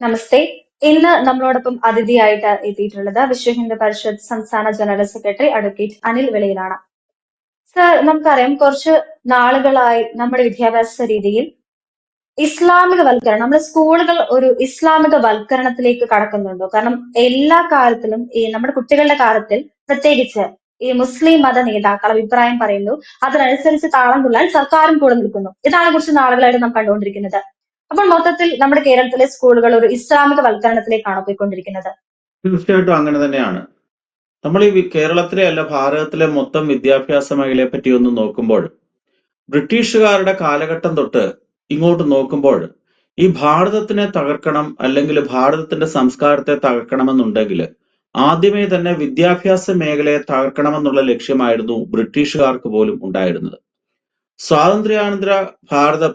നമസ്തേ. ഇന്ന് നമ്മളോടൊപ്പം അതിഥിയായിട്ട് എത്തിയിട്ടുള്ളത് വിശ്വ ഹിന്ദു പരിഷത്ത് സംസ്ഥാന ജനറൽ സെക്രട്ടറി അഡ്വക്കേറ്റ് അനിൽ വെളിയിലാണ്. സർ നമുക്കറിയാം കുറച്ച് നാളുകളായി നമ്മുടെ വിദ്യാഭ്യാസ രീതിയിൽ ഇസ്ലാമിക വൽക്കരണം നമ്മുടെ സ്കൂളുകൾ ഒരു ഇസ്ലാമിക വൽക്കരണത്തിലേക്ക് കടക്കുന്നുണ്ടോ. കാരണം എല്ലാ കാലത്തിലും ഈ നമ്മുടെ കുട്ടികളുടെ കാലത്തിൽ പ്രത്യേകിച്ച് ഈ മുസ്ലിം മത നേതാക്കൾ അഭിപ്രായം പറയുന്നു. അതിനനുസരിച്ച് താളം തുള്ളാൻ സർക്കാരും കൂടെ നിൽക്കുന്നു. ഇതാണ് കുറച്ച് നാളുകളായിട്ട് നാം കണ്ടുകൊണ്ടിരിക്കുന്നത്. അപ്പോൾ മൊത്തത്തിൽ നമ്മുടെ കേരളത്തിലെ സ്കൂളുകൾ ഒരു ഇസ്ലാമിക വൽക്കരണത്തിലേക്കാണോ പോയിക്കൊണ്ടിരിക്കുന്നത്? തീർച്ചയായിട്ടും അങ്ങനെ തന്നെയാണ്. നമ്മൾ ഈ കേരളത്തിലെ അല്ല ഭാരതത്തിലെ മൊത്തം വിദ്യാഭ്യാസ മേഖലയെ പറ്റി ഒന്ന് നോക്കുമ്പോൾ ബ്രിട്ടീഷുകാരുടെ കാലഘട്ടം തൊട്ട് ഇങ്ങോട്ട് നോക്കുമ്പോൾ ഈ ഭാരതത്തിനെ തകർക്കണം അല്ലെങ്കിൽ ഭാരതത്തിന്റെ സംസ്കാരത്തെ തകർക്കണമെന്നുണ്ടെങ്കിൽ ആദ്യമേ തന്നെ വിദ്യാഭ്യാസ മേഖലയെ തകർക്കണമെന്നുള്ള ലക്ഷ്യമായിരുന്നു ബ്രിട്ടീഷുകാർക്ക് പോലും ഉണ്ടായിരുന്നത്. സ്വാതന്ത്ര്യാനന്തര ഭാരതം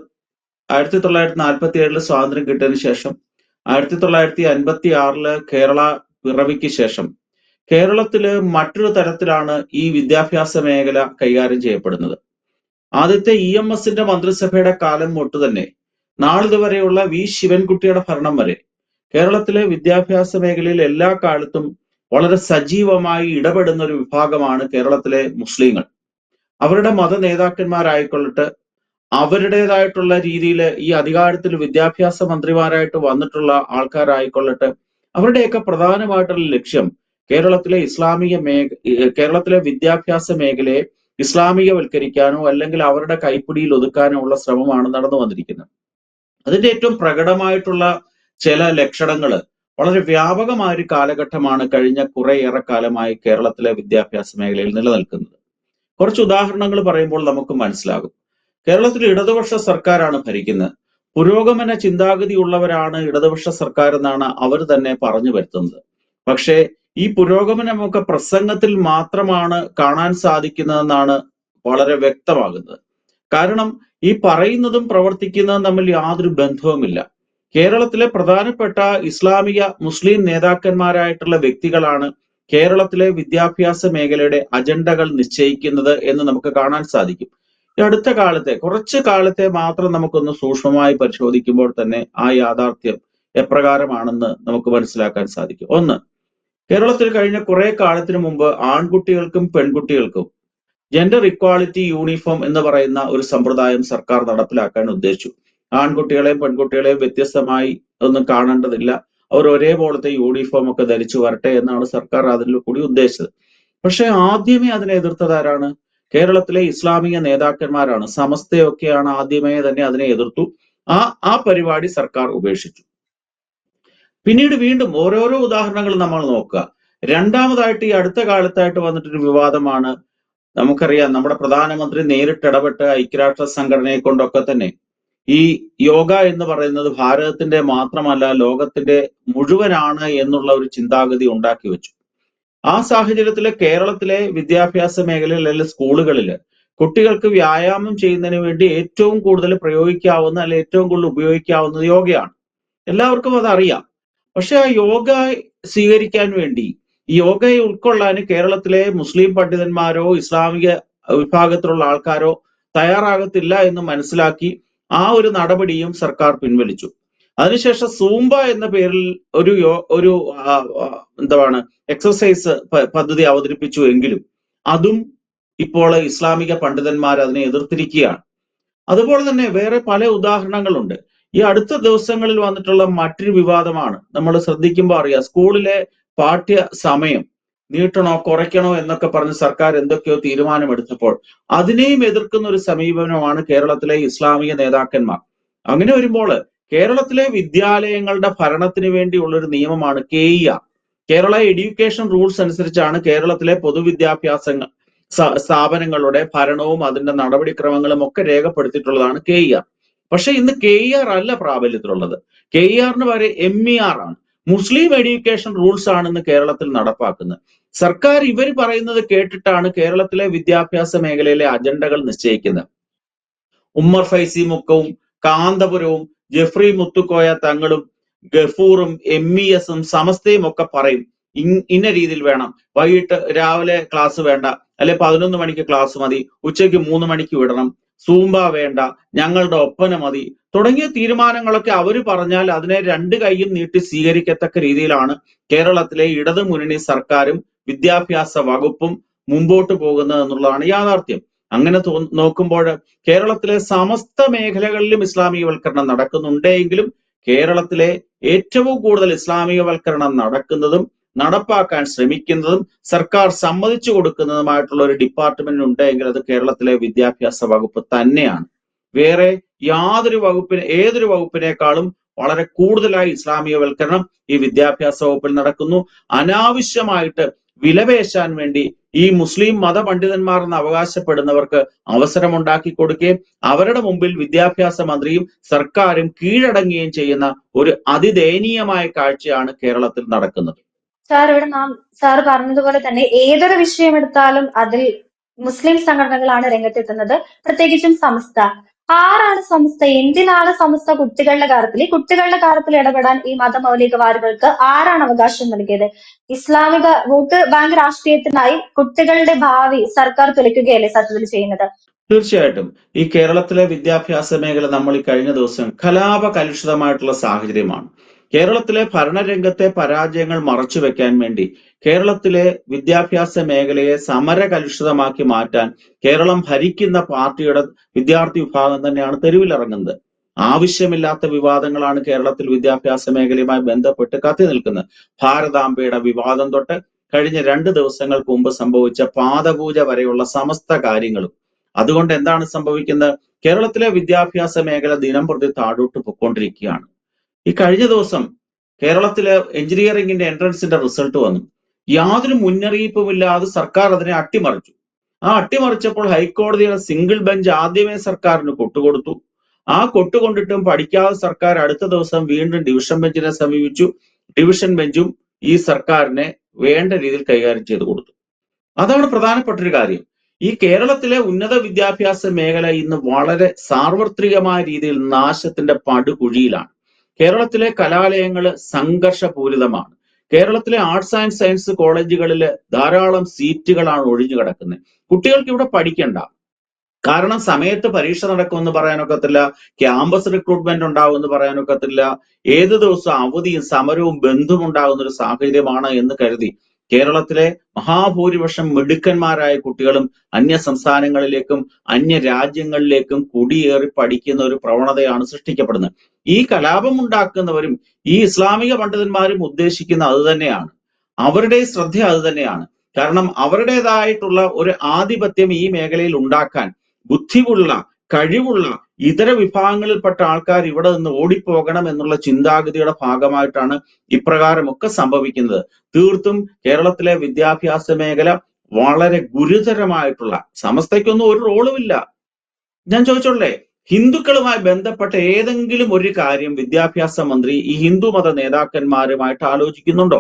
ആയിരത്തി തൊള്ളായിരത്തി നാൽപ്പത്തി ഏഴിൽ സ്വാതന്ത്ര്യം കിട്ടിയതിനു ശേഷം ആയിരത്തി തൊള്ളായിരത്തി അൻപത്തി ആറിൽ കേരള പിറവിക്ക് ശേഷം കേരളത്തിൽ മറ്റൊരു തരത്തിലാണ് ഈ വിദ്യാഭ്യാസ മേഖല കൈകാര്യം ചെയ്യപ്പെടുന്നത്. ആദ്യത്തെ ഇ എം എസിന്റെ മന്ത്രിസഭയുടെ കാലം തൊട്ട് തന്നെ നാളിതുവരെയുള്ള വി ശിവൻകുട്ടിയുടെ ഭരണം വരെ കേരളത്തിലെ വിദ്യാഭ്യാസ മേഖലയിൽ എല്ലാ കാലത്തും വളരെ സജീവമായി ഇടപെടുന്ന ഒരു വിഭാഗമാണ് കേരളത്തിലെ മുസ്ലിങ്ങൾ. അവരുടെ മത നേതാക്കന്മാരായിക്കൊള്ളട്ടെ അവരുടേതായിട്ടുള്ള രീതിയിൽ ഈ അധികാരത്തിൽ വിദ്യാഭ്യാസ മന്ത്രിമാരായിട്ട് വന്നിട്ടുള്ള ആൾക്കാരായിക്കൊള്ളട്ടെ. അവരുടെയൊക്കെ പ്രധാനമായിട്ടുള്ള ലക്ഷ്യം കേരളത്തിലെ ഇസ്ലാമിക മേഖ കേരളത്തിലെ വിദ്യാഭ്യാസ മേഖലയെ ഇസ്ലാമികവൽക്കരിക്കാനോ അല്ലെങ്കിൽ അവരുടെ കൈപ്പിടിയിൽ ഒതുക്കാനോ ഉള്ള ശ്രമമാണ് നടന്നു വന്നിരിക്കുന്നത്. അതിന്റെ ഏറ്റവും പ്രകടമായിട്ടുള്ള ചില ലക്ഷണങ്ങൾ വളരെ വ്യാപകമായ ഒരു കാലഘട്ടമാണ് കഴിഞ്ഞ കുറേയേറെ കാലമായി കേരളത്തിലെ വിദ്യാഭ്യാസ മേഖലയിൽ നിലനിൽക്കുന്നത്. കുറച്ച് ഉദാഹരണങ്ങൾ പറയുമ്പോൾ നമുക്ക് മനസ്സിലാകും. കേരളത്തിൽ ഇടതുപക്ഷ സർക്കാരാണ് ഭരിക്കുന്നത്. പുരോഗമന ചിന്താഗതി ഉള്ളവരാണ് ഇടതുപക്ഷ സർക്കാർ എന്നാണ് അവർ തന്നെ പറഞ്ഞു വരുത്തുന്നത്. പക്ഷേ ഈ പുരോഗമനമൊക്കെ പ്രസംഗത്തിൽ മാത്രമാണ് കാണാൻ സാധിക്കുന്നതെന്നാണ് വളരെ വ്യക്തമാകുന്നത്. കാരണം ഈ പറയുന്നതും പ്രവർത്തിക്കുന്നതും തമ്മിൽ യാതൊരു ബന്ധവുമില്ല. കേരളത്തിലെ പ്രധാനപ്പെട്ട ഇസ്ലാമിക മുസ്ലിം നേതാക്കന്മാരായിട്ടുള്ള വ്യക്തികളാണ് കേരളത്തിലെ വിദ്യാഭ്യാസ മേഖലയുടെ അജണ്ടകൾ നിശ്ചയിക്കുന്നത് എന്ന് നമുക്ക് കാണാൻ സാധിക്കും. ഈ അടുത്ത കാലത്തെ കുറച്ച് കാലത്തെ മാത്രം നമുക്കൊന്ന് സൂക്ഷ്മമായി പരിശോധിക്കുമ്പോൾ തന്നെ ആ യാഥാർത്ഥ്യം എപ്രകാരമാണെന്ന് നമുക്ക് മനസ്സിലാക്കാൻ സാധിക്കും. ഒന്ന് കേരളത്തിൽ കഴിഞ്ഞ കുറെ കാലത്തിന് മുമ്പ് ആൺകുട്ടികൾക്കും പെൺകുട്ടികൾക്കും ജെൻഡർ ഇക്വാളിറ്റി യൂണിഫോം എന്ന് പറയുന്ന ഒരു സമ്പ്രദായം സർക്കാർ നടപ്പിലാക്കാൻ ഉദ്ദേശിച്ചു. ആൺകുട്ടികളെയും പെൺകുട്ടികളെയും വ്യത്യസ്തമായി ഒന്നും കാണേണ്ടതില്ല. അവർ ഒരേപോലത്തെ യൂണിഫോം ഒക്കെ ധരിച്ചു വരട്ടെ എന്നാണ് സർക്കാർ അതിൽ കൂടി ഉദ്ദേശിച്ചത്. പക്ഷെ ആദ്യമേ അതിനെ എതിർത്തത് ആരാണ്? കേരളത്തിലെ ഇസ്ലാമിക നേതാക്കന്മാരാണ്. സമസ്തയൊക്കെയാണ് ആദ്യമേ തന്നെ അതിനെ എതിർത്തു. ആ ആ പരിപാടി സർക്കാർ ഉപേക്ഷിച്ചു. പിന്നീട് വീണ്ടും ഓരോരോ ഉദാഹരണങ്ങൾ നമ്മൾ നോക്കുക. രണ്ടാമതായിട്ട് ഈ അടുത്ത കാലത്തായിട്ട് വന്നിട്ടൊരു വിവാദമാണ്. നമുക്കറിയാം നമ്മുടെ പ്രധാനമന്ത്രി നേരിട്ട് ഇടപെട്ട് ഐക്യരാഷ്ട്ര സംഘടനയെ കൊണ്ടൊക്കെ തന്നെ ഈ യോഗ എന്ന് പറയുന്നത് ഭാരതത്തിന്റെ മാത്രമല്ല ലോകത്തിന്റെ മുഴുവനാണ് എന്നുള്ള ഒരു ചിന്താഗതി ഉണ്ടാക്കി വെച്ചു. ആ സാഹചര്യത്തിൽ കേരളത്തിലെ വിദ്യാഭ്യാസ മേഖലയിൽ അല്ലെങ്കിൽ സ്കൂളുകളിൽ കുട്ടികൾക്ക് വ്യായാമം ചെയ്യുന്നതിന് വേണ്ടി ഏറ്റവും കൂടുതൽ പ്രയോഗിക്കാവുന്ന അല്ലെങ്കിൽ ഏറ്റവും കൂടുതൽ ഉപയോഗിക്കാവുന്നത് യോഗയാണ്. എല്ലാവർക്കും അതറിയാം പക്ഷെ ആ യോഗ സ്വീകരിക്കാൻ വേണ്ടി ഈ യോഗയെ ഉൾക്കൊള്ളാൻ കേരളത്തിലെ മുസ്ലിം പണ്ഡിതന്മാരോ ഇസ്ലാമിക വിഭാഗത്തിലുള്ള ആൾക്കാരോ തയ്യാറാകത്തില്ല എന്ന് മനസ്സിലാക്കി ആ ഒരു നടപടിയും സർക്കാർ പിൻവലിച്ചു. അതിനുശേഷം സൂംബ എന്ന പേരിൽ ഒരു ഒരു എന്താണ് എക്സസൈസ് പദ്ധതി അവതരിപ്പിച്ചു എങ്കിലും അതും ഇപ്പോൾ ഇസ്ലാമിക പണ്ഡിതന്മാർ അതിനെ എതിർത്തിരിക്കുകയാണ്. അതുപോലെ തന്നെ വേറെ പല ഉദാഹരണങ്ങളുണ്ട്. ഈ അടുത്ത ദിവസങ്ങളിൽ വന്നിട്ടുള്ള മറ്റൊരു വിവാദമാണ്. നമ്മൾ ശ്രദ്ധിക്കുമ്പോൾ അറിയാം സ്കൂളിലെ പാഠ്യ സമയം നീട്ടണോ കുറയ്ക്കണോ എന്നൊക്കെ പറഞ്ഞ് സർക്കാർ എന്തൊക്കെയോ തീരുമാനമെടുത്തപ്പോൾ അതിനെയും എതിർക്കുന്ന ഒരു സമീപനമാണ് കേരളത്തിലെ ഇസ്ലാമിക നേതാക്കന്മാർ. അങ്ങനെ വരുമ്പോൾ കേരളത്തിലെ വിദ്യാലയങ്ങളുടെ ഭരണത്തിന് വേണ്ടിയുള്ള ഒരു നിയമമാണ് K E R Kerala education rules അനുസരിച്ചാണ് കേരളത്തിലെ പൊതുവിദ്യാഭ്യാസ സ്ഥാപനങ്ങളുടെ ഭരണവും അതിന്റെ നടപടിക്രമങ്ങളും ഒക്കെ രേഖപ്പെടുത്തിയിട്ടുള്ളതാണ് കെ ഇ ആർ പക്ഷെ ഇന്ന് കെ ഇ ആർ അല്ല പ്രാബല്യത്തിലുള്ളത്. കെ ഇ ആറിന് വരെ എം ഇ ആർ ആണ്. മുസ്ലിം എഡ്യൂക്കേഷൻ റൂൾസ് ആണ് ഇന്ന് കേരളത്തിൽ നടപ്പാക്കുന്നത്. സർക്കാർ ഇവർ പറയുന്നത് കേട്ടിട്ടാണ് കേരളത്തിലെ വിദ്യാഭ്യാസ മേഖലയിലെ അജണ്ടകൾ നിശ്ചയിക്കുന്നത്. ഉമ്മർ ഫൈസി മുക്കവും കാന്തപുരവും ജെഫ്രി മുത്തുക്കോയ തങ്ങളും ഗഫൂറും എം ഇ എസും സമസ്തയും ഒക്കെ പറയും. ഇന്ന രീതിയിൽ വേണം. വൈകിട്ട് രാവിലെ ക്ലാസ് വേണ്ട. അല്ലെ പതിനൊന്ന് മണിക്ക് ക്ലാസ് മതി. ഉച്ചയ്ക്ക് മൂന്ന് മണിക്ക് വിടണം. സൂമ്പ വേണ്ട. ഞങ്ങളുടെ ഒപ്പന മതി. തുടങ്ങിയ തീരുമാനങ്ങളൊക്കെ അവർ പറഞ്ഞാൽ അതിനെ രണ്ട് കൈയും നീട്ടി സ്വീകരിക്കത്തക്ക രീതിയിലാണ് കേരളത്തിലെ ഇടതു മുന്നണി സർക്കാരും വിദ്യാഭ്യാസ വകുപ്പും മുമ്പോട്ട് പോകുന്നത് എന്നുള്ളതാണ് യാഥാർത്ഥ്യം. അങ്ങനെ നോക്കുമ്പോൾ കേരളത്തിലെ സമസ്ത മേഖലകളിലും ഇസ്ലാമികവൽക്കരണം നടക്കുന്നുണ്ടെങ്കിലും കേരളത്തിലെ ഏറ്റവും കൂടുതൽ ഇസ്ലാമികവൽക്കരണം നടക്കുന്നതും നടപ്പാക്കാൻ ശ്രമിക്കുന്നതും സർക്കാർ സമ്മതിച്ചു കൊടുക്കുന്നതുമായിട്ടുള്ള ഒരു ഡിപ്പാർട്ട്മെന്റ് ഉണ്ടെങ്കിൽ അത് കേരളത്തിലെ വിദ്യാഭ്യാസ വകുപ്പ് തന്നെയാണ്. വേറെ യാതൊരു വകുപ്പിനെ ഏതൊരു വകുപ്പിനേക്കാളും വളരെ കൂടുതലായി ഇസ്ലാമികവൽക്കരണം ഈ വിദ്യാഭ്യാസ വകുപ്പിൽ നടക്കുന്നു. അനാവശ്യമായിട്ട് വിലപേശാൻ വേണ്ടി ഈ മുസ്ലിം മതപണ്ഡിതന്മാർ എന്ന് അവകാശപ്പെടുന്നവർക്ക് അവസരമുണ്ടാക്കി കൊടുക്കുകയും അവരുടെ മുമ്പിൽ വിദ്യാഭ്യാസ മന്ത്രിയും സർക്കാരും കീഴടങ്ങുകയും ചെയ്യുന്ന ഒരു അതിദയനീയമായ കാഴ്ചയാണ് കേരളത്തിൽ നടക്കുന്നത്. സാർ ഇവിടെ നാം സാർ പറഞ്ഞതുപോലെ തന്നെ ഏതൊരു വിഷയം എടുത്താലും അതിൽ മുസ്ലിം സംഘടനകളാണ് രംഗത്തെത്തുന്നത്. പ്രത്യേകിച്ചും സംസ്ഥ ആരാണ് സംസ്ഥ എന്തിനാണ് സംസ്ഥ കുട്ടികളുടെ കാര്യത്തിൽ? ഈ കുട്ടികളുടെ കാര്യത്തിൽ ഇടപെടാൻ ഈ മതമൗലികവാദികൾക്ക് ആരാണ് അവകാശം നൽകിയത്. ഇസ്ലാമിക വോട്ട് ബാങ്ക് രാഷ്ട്രീയത്തിനായി കുട്ടികളുടെ ഭാവി സർക്കാർ തുലയ്ക്കുകയല്ലേ സത്യത്തിൽ ചെയ്യുന്നത്? തീർച്ചയായിട്ടും. ഈ കേരളത്തിലെ വിദ്യാഭ്യാസ മേഖല നമ്മൾ ഈ കഴിഞ്ഞ ദിവസം കലാപ കലുഷിതമായിട്ടുള്ള സാഹചര്യമാണ്. കേരളത്തിലെ ഭരണരംഗത്തെ പരാജയങ്ങൾ മറച്ചു വെക്കാൻ വേണ്ടി കേരളത്തിലെ വിദ്യാഭ്യാസ മേഖലയെ സമര കലുഷിതമാക്കി മാറ്റാൻ കേരളം ഭരിക്കുന്ന പാർട്ടിയുടെ വിദ്യാർത്ഥി വിഭാഗം തന്നെയാണ് തെരുവിലിറങ്ങുന്നത്. ആവശ്യമില്ലാത്ത വിവാദങ്ങളാണ് കേരളത്തിൽ വിദ്യാഭ്യാസ മേഖലയുമായി ബന്ധപ്പെട്ട് കത്തി നിൽക്കുന്നത്. ഭാരതാംബയുടെ വിവാദം തൊട്ട് കഴിഞ്ഞ രണ്ട് ദിവസങ്ങൾക്ക് മുമ്പ് സംഭവിച്ച പാദപൂജ വരെയുള്ള സമസ്ത കാര്യങ്ങളും. അതുകൊണ്ട് എന്താണ് സംഭവിക്കുന്നത്? കേരളത്തിലെ വിദ്യാഭ്യാസ മേഖല ദിനം പ്രതി താഴോട്ട് പൊയ്ക്കൊണ്ടിരിക്കുകയാണ്. ഈ കഴിഞ്ഞ ദിവസം കേരളത്തിലെ എഞ്ചിനീയറിംഗിന്റെ എൻട്രൻസിന്റെ റിസൾട്ട് വന്നു. യാതൊരു മുന്നറിയിപ്പുമില്ലാതെ സർക്കാർ അതിനെ അട്ടിമറിച്ചു. ആ അട്ടിമറിച്ചപ്പോൾ ഹൈക്കോടതിയുടെ സിംഗിൾ ബെഞ്ച് ആദ്യമേ സർക്കാരിന് കൊട്ടുകൊടുത്തു. ആ കൊട്ടുകൊണ്ടിട്ടും പഠിക്കാതെ സർക്കാർ അടുത്ത ദിവസം വീണ്ടും ഡിവിഷൻ ബെഞ്ചിനെ സമീപിച്ചു. ഡിവിഷൻ ബെഞ്ചും ഈ സർക്കാരിനെ വേണ്ട രീതിയിൽ കൈകാര്യം ചെയ്തു കൊടുത്തു. അതാണ് പ്രധാനപ്പെട്ട ഒരു കാര്യം. ഈ കേരളത്തിലെ ഉന്നത വിദ്യാഭ്യാസ മേഖല ഇന്ന് വളരെ സാർവത്രികമായ രീതിയിൽ നാശത്തിന്റെ പടുകുഴിയിലാണ്. കേരളത്തിലെ കലാലയങ്ങൾ സംഘർഷപൂരിതമാണ്. കേരളത്തിലെ ആർട്സ് ആൻഡ് സയൻസ് കോളേജുകളിൽ ധാരാളം സീറ്റുകളാണ് ഒഴിഞ്ഞു കിടക്കുന്നത്. കുട്ടികൾക്ക് ഇവിടെ പഠിക്കണ്ട. കാരണം സമയത്ത് പരീക്ഷ നടക്കുമെന്ന് പറയാനൊക്കത്തില്ല ക്യാമ്പസ് റിക്രൂട്ട്മെന്റ് ഉണ്ടാവുമെന്ന് പറയാനൊക്കത്തില്ല ഏത് ദിവസവും അവധിയും സമരവും ബന്ധുവും ഉണ്ടാകുന്ന ഒരു സാഹചര്യമാണ് എന്ന് കരുതി കേരളത്തിലെ മഹാഭൂരിപക്ഷം മിടുക്കന്മാരായ കുട്ടികളും അന്യ സംസ്ഥാനങ്ങളിലേക്കും അന്യ രാജ്യങ്ങളിലേക്കും കുടിയേറി പഠിക്കുന്ന ഒരു പ്രവണതയാണ് സൃഷ്ടിക്കപ്പെടുന്നത്. ഈ കലാപം ഉണ്ടാക്കുന്നവരും ഈ ഇസ്ലാമിക പണ്ഡിതന്മാരും ഉദ്ദേശിക്കുന്ന അത് തന്നെയാണ്. അവരുടെ ശ്രദ്ധ അത് തന്നെയാണ്. കാരണം അവരുടേതായിട്ടുള്ള ഒരു ആധിപത്യം ഈ മേഖലയിൽ ഉണ്ടാക്കാൻ ബുദ്ധിയുള്ള കഴിവുള്ള ഇതര വിഭാഗങ്ങളിൽപ്പെട്ട ആൾക്കാർ ഇവിടെ നിന്ന് ഓടിപ്പോകണം എന്നുള്ള ചിന്താഗതിയുടെ ഭാഗമായിട്ടാണ് ഇപ്രകാരമൊക്കെ സംഭവിക്കുന്നത്. തീർത്തും കേരളത്തിലെ വിദ്യാഭ്യാസ മേഖല വളരെ ഗുരുതരമായിട്ടുള്ള സമസ്തയ്ക്കൊന്നും ഒരു റോളുമില്ല ഞാൻ ചോദിച്ചോളേ ഹിന്ദുക്കളുമായി ബന്ധപ്പെട്ട ഏതെങ്കിലും ഒരു കാര്യം വിദ്യാഭ്യാസ മന്ത്രി ഈ ഹിന്ദു മത നേതാക്കന്മാരുമായിട്ട് ആലോചിക്കുന്നുണ്ടോ?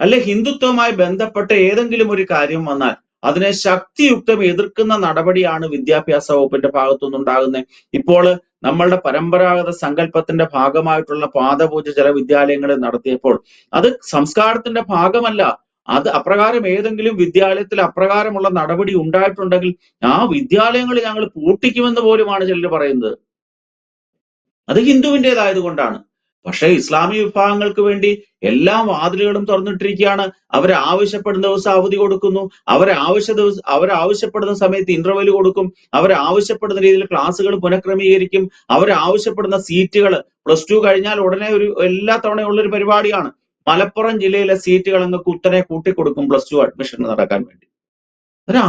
അല്ലെ ഹിന്ദുത്വവുമായി ബന്ധപ്പെട്ട ഏതെങ്കിലും ഒരു കാര്യം വന്നാൽ അതിനെ ശക്തിയുക്തം എതിർക്കുന്ന നടപടിയാണ് വിദ്യാഭ്യാസ വകുപ്പിന്റെ ഭാഗത്തുനിന്നുണ്ടാകുന്നത് ഇപ്പോൾ നമ്മളുടെ പരമ്പരാഗത സങ്കല്പത്തിന്റെ ഭാഗമായിട്ടുള്ള പാദപൂജ ചില വിദ്യാലയങ്ങളിൽ നടത്തിയപ്പോൾ അത് സംസ്കാരത്തിന്റെ ഭാഗമല്ല. അത് അപ്രകാരം ഏതെങ്കിലും വിദ്യാലയത്തിൽ അപ്രകാരമുള്ള നടപടി ഉണ്ടായിട്ടുണ്ടെങ്കിൽ ആ വിദ്യാലയങ്ങൾ ഞങ്ങൾ പൂട്ടിക്കുമെന്ന് പോലുമാണ് ചിലർ പറയുന്നത്. അത് ഹിന്ദുവിന്റെതായത് കൊണ്ടാണ് പക്ഷേ ഇസ്ലാമിക വിഭാഗങ്ങൾക്ക് വേണ്ടി എല്ലാ വാതിലുകളും തുറന്നിട്ടിരിക്കുകയാണ്. അവർ ആവശ്യപ്പെടുന്ന ദിവസം അവധി കൊടുക്കുന്നു. അവർ ആവശ്യ ദിവസം അവർ ആവശ്യപ്പെടുന്ന സമയത്ത് ഇന്റർവെൽ കൊടുക്കും. അവർ ആവശ്യപ്പെടുന്ന രീതിയിൽ ക്ലാസ്സുകൾ പുനഃക്രമീകരിക്കും. അവർ ആവശ്യപ്പെടുന്ന സീറ്റുകൾ പ്ലസ് ടു കഴിഞ്ഞാൽ ഉടനെ ഒരു എല്ലാ തവണയുള്ള ഒരു പരിപാടിയാണ്. മലപ്പുറം ജില്ലയിലെ സീറ്റുകൾ അങ്ങ് കുത്തനെ കൂട്ടിക്കൊടുക്കും പ്ലസ് ടു അഡ്മിഷൻ നടക്കാൻ വേണ്ടി.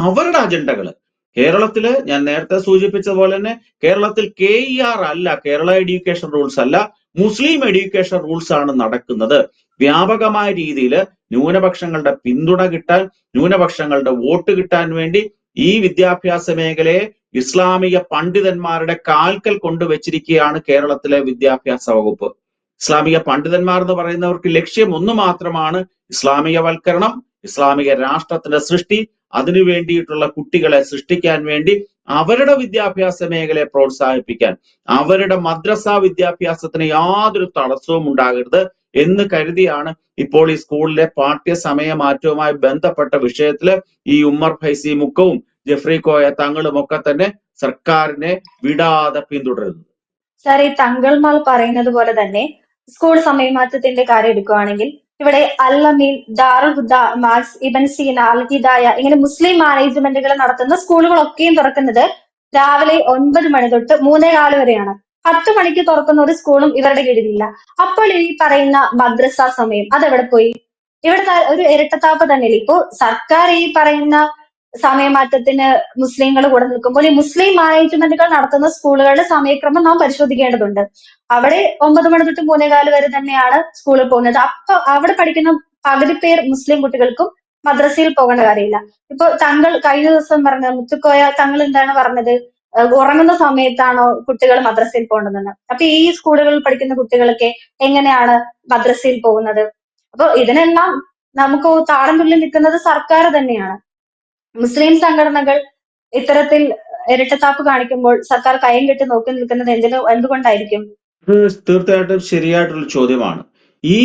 അവരുടെ അജണ്ടകൾ കേരളത്തിൽ ഞാൻ നേരത്തെ സൂചിപ്പിച്ചതുപോലെ തന്നെ കേരളത്തിൽ കെ ഇ ആർ അല്ല കേരള എഡ്യൂക്കേഷൻ റൂൾസ് അല്ല മുസ്ലിം എഡ്യൂക്കേഷൻ റൂൾസ് ആണ് നടക്കുന്നത്. വ്യാപകമായ രീതിയിൽ ന്യൂനപക്ഷങ്ങളുടെ പിന്തുണ കിട്ടാൻ ന്യൂനപക്ഷങ്ങളുടെ വോട്ട് കിട്ടാൻ വേണ്ടി ഈ വിദ്യാഭ്യാസ മേഖലയെ ഇസ്ലാമിക പണ്ഡിതന്മാരുടെ കാൽക്കൽ കൊണ്ടുവച്ചിരിക്കുകയാണ് കേരളത്തിലെ വിദ്യാഭ്യാസ വകുപ്പ്. ഇസ്ലാമിക പണ്ഡിതന്മാർ എന്ന് പറയുന്നവർക്ക് ലക്ഷ്യം ഒന്ന് മാത്രമാണ് ഇസ്ലാമികവൽക്കരണം ഇസ്ലാമിക രാഷ്ട്രത്തിന്റെ സൃഷ്ടി അതിനു വേണ്ടിയിട്ടുള്ള കുട്ടികളെ സൃഷ്ടിക്കാൻ വേണ്ടി അവരുടെ വിദ്യാഭ്യാസ മേഖലയെ പ്രോത്സാഹിപ്പിക്കാൻ അവരുടെ മദ്രസ വിദ്യാഭ്യാസത്തിന് യാതൊരു തടസ്സവും ഉണ്ടാകരുത് എന്ന് കരുതിയാണ് ഇപ്പോൾ ഈ സ്കൂളിലെ പാഠ്യ സമയ മാറ്റവുമായി ബന്ധപ്പെട്ട വിഷയത്തിൽ ഈ ഉമ്മർ ഫൈസി മുക്കവും ജെഫ്രി കോയ തങ്ങളും ഒക്കെ തന്നെ സർക്കാരിനെ വിടാതെ പിന്തുടരുന്നത്. സാർ ഈ തങ്കൾമാൾ പറയുന്നത് പോലെ തന്നെ സ്കൂൾ സമയമാറ്റത്തിന്റെ കാര്യം എടുക്കുകയാണെങ്കിൽ ഇവിടെ അല്ലമീൻ ദാറുൽ ഹുദ മാസ് ഇബൻ സീന അൽ ഹിദായ ഇങ്ങനെ മുസ്ലിം മാനേജ്മെന്റുകൾ നടത്തുന്ന സ്കൂളുകളൊക്കെയും തുറക്കുന്നത് രാവിലെ ഒൻപത് മണി തൊട്ട് മൂന്നേ കാൽ വരെയാണ്. പത്ത് മണിക്ക് തുറക്കുന്ന ഒരു സ്കൂളും ഇവരുടെ കീഴിലില്ല. അപ്പോൾ ഈ പറയുന്ന മദ്രസ സമയം അതെവിടെ പോയി? ഇവിടുത്തെ ഒരു ഇരട്ടത്താപ്പ് തന്നെയല്ലേ? ഇപ്പോ സർക്കാർ ഈ പറയുന്ന സമയമാറ്റത്തിന് മുസ്ലിങ്ങൾ കൂടെ നിൽക്കുമ്പോൾ ഈ മുസ്ലിം മാനേജ്മെന്റുകൾ നടത്തുന്ന സ്കൂളുകളുടെ സമയക്രമം നാം പരിശോധിക്കേണ്ടതുണ്ട്. അവിടെ ഒമ്പത് മണി തൊട്ട് മൂന്നേകാൽ വരെ തന്നെയാണ് സ്കൂളിൽ പോകുന്നത്. അപ്പൊ അവിടെ പഠിക്കുന്ന പകുതി പേർ മുസ്ലിം കുട്ടികൾക്കും മദ്രസയിൽ പോകേണ്ട കാര്യമില്ല. ഇപ്പൊ തങ്ങൾ കഴിഞ്ഞ ദിവസം പറഞ്ഞ മുത്തുക്കോയ തങ്ങൾ എന്താണ് പറഞ്ഞത്? ഉറങ്ങുന്ന സമയത്താണോ കുട്ടികൾ മദ്രസയിൽ പോകേണ്ടതെന്ന്? അപ്പൊ ഈ സ്കൂളുകളിൽ പഠിക്കുന്ന കുട്ടികളൊക്കെ എങ്ങനെയാണ് മദ്രസയിൽ പോകുന്നത്? അപ്പൊ ഇതിനെല്ലാം നമുക്ക് താളം തുള്ളി നിൽക്കുന്നത് സർക്കാർ തന്നെയാണ്. മുസ്ലിം സംഘടനകൾ ഇത്തരത്തിൽ ഇരട്ടത്താപ്പ് കാണിക്കുമ്പോൾ സർക്കാർ കയ്യും കെട്ടി നോക്കി നിൽക്കുന്നത് എന്തിനു എന്തുകൊണ്ടായിരിക്കും? തീർച്ചയായിട്ടും ശരിയായിട്ടുള്ള ചോദ്യമാണ്. ഈ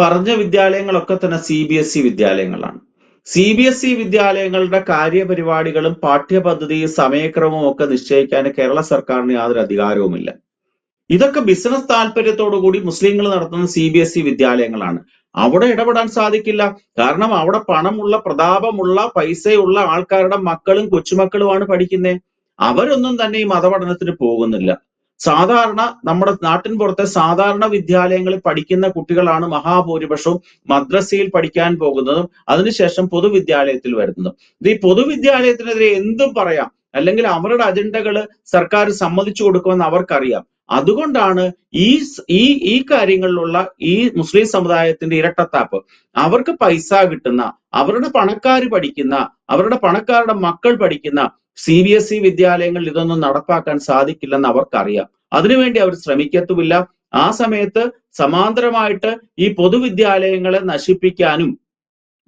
പറഞ്ഞ വിദ്യാലയങ്ങളൊക്കെ തന്നെ സി ബി എസ് ഇ വിദ്യാലയങ്ങളാണ്. സി ബി എസ് ഇ വിദ്യാലയങ്ങളുടെ കാര്യപരിപാടികളും പാഠ്യപദ്ധതിയും സമയക്രമവും ഒക്കെ നിശ്ചയിക്കാൻ കേരള സർക്കാരിന് യാതൊരു അധികാരവുമില്ല. ഇതൊക്കെ ബിസിനസ് താല്പര്യത്തോടു കൂടി മുസ്ലിങ്ങൾ നടത്തുന്ന സി ബി എസ് ഇ വിദ്യാലയങ്ങളാണ്. അവിടെ ഇടപെടാൻ സാധിക്കില്ല. കാരണം അവിടെ പണമുള്ള പ്രതാപമുള്ള പൈസയുള്ള ആൾക്കാരുടെ മക്കളും കൊച്ചുമക്കളുമാണ് പഠിക്കുന്നത് അവരൊന്നും തന്നെ ഈ മതപഠനത്തിന് പോകുന്നില്ല. സാധാരണ നമ്മുടെ നാട്ടിൻ പുറത്തെ സാധാരണ വിദ്യാലയങ്ങളിൽ പഠിക്കുന്ന കുട്ടികളാണ് മഹാഭൂരിപക്ഷവും മദ്രസയിൽ പഠിക്കാൻ പോകുന്നതും അതിനുശേഷം പൊതുവിദ്യാലയത്തിൽ വരുന്നതും. ഇത് ഈ പൊതുവിദ്യാലയത്തിനെതിരെ എന്തും പറയാം. അല്ലെങ്കിൽ അവരുടെ അജണ്ടകൾ സർക്കാർ സമ്മതിച്ചു കൊടുക്കുമെന്ന് അവർക്കറിയാം. അതുകൊണ്ടാണ് ഈ ഈ ഈ കാര്യങ്ങളിലുള്ള ഈ മുസ്ലിം സമുദായത്തിന്റെ ഇരട്ടത്താപ്പ്. അവർക്ക് പൈസ കിട്ടുന്ന അവരുടെ പണക്കാർ പഠിക്കുന്ന അവരുടെ പണക്കാരുടെ മക്കൾ പഠിക്കുന്ന സി ബി എസ് ഇ വിദ്യാലയങ്ങളിൽ ഇതൊന്നും നടപ്പാക്കാൻ സാധിക്കില്ലെന്ന് അവർക്കറിയാം. അതിനുവേണ്ടി അവർ ശ്രമിക്കത്തുമില്ല. ആ സമയത്ത് സമാന്തരമായിട്ട് ഈ പൊതുവിദ്യാലയങ്ങളെ നശിപ്പിക്കാനും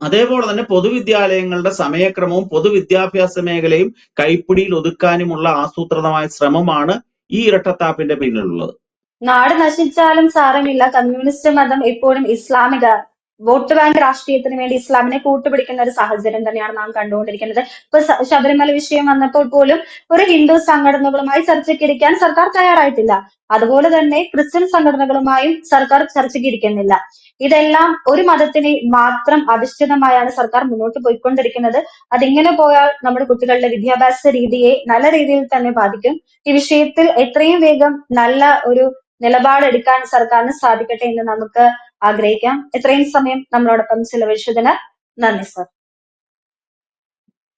അതേപോലെ തന്നെ പൊതുവിദ്യാലയങ്ങളുടെ സമയക്രമവും പൊതുവിദ്യാഭ്യാസ മേഖലയും കൈപ്പിടിയിൽ ഒതുക്കാനുമുള്ള ആസൂത്രിതമായ ശ്രമമാണ് ഈ ഇരട്ടത്താപ്പിന്റെ പിന്നിലുള്ളത്. നാട് നശിച്ചാലും സാരമില്ല. കമ്മ്യൂണിസ്റ്റ് മതം എപ്പോഴും ഇസ്ലാമിക വോട്ട് ബാങ്ക് രാഷ്ട്രീയത്തിന് വേണ്ടി ഇസ്ലാമിനെ കൂട്ടുപിടിക്കുന്ന ഒരു സാഹചര്യം തന്നെയാണ് നാം കണ്ടുകൊണ്ടിരിക്കുന്നത്. ഇപ്പൊ ശബരിമല വിഷയം വന്നപ്പോൾ പോലും ഒരു ഹിന്ദു സംഘടനകളുമായി ചർച്ചയ്ക്കിരിക്കാൻ സർക്കാർ തയ്യാറായിട്ടില്ല. അതുപോലെ തന്നെ ക്രിസ്ത്യൻ സംഘടനകളുമായും സർക്കാർ ചർച്ചയ്ക്കിരിക്കുന്നില്ല. ഇതെല്ലാം ഒരു മതത്തിനെ മാത്രം അധിഷ്ഠിതമായാണ് സർക്കാർ മുന്നോട്ട് പോയിക്കൊണ്ടിരിക്കുന്നത്. അതിങ്ങനെ പോയാൽ നമ്മുടെ കുട്ടികളുടെ വിദ്യാഭ്യാസ രീതിയെ നല്ല രീതിയിൽ തന്നെ ബാധിക്കും. ഈ വിഷയത്തിൽ എത്രയും വേഗം നല്ല ഒരു നിലപാടെടുക്കാൻ സർക്കാരിന് സാധിക്കട്ടെ എന്ന് നമുക്ക് ആഗ്രഹിക്കാം. ഇത്രയും സമയം നമ്മളോടൊപ്പം ചിലവഴിച്ചതിന് നന്ദി സർ.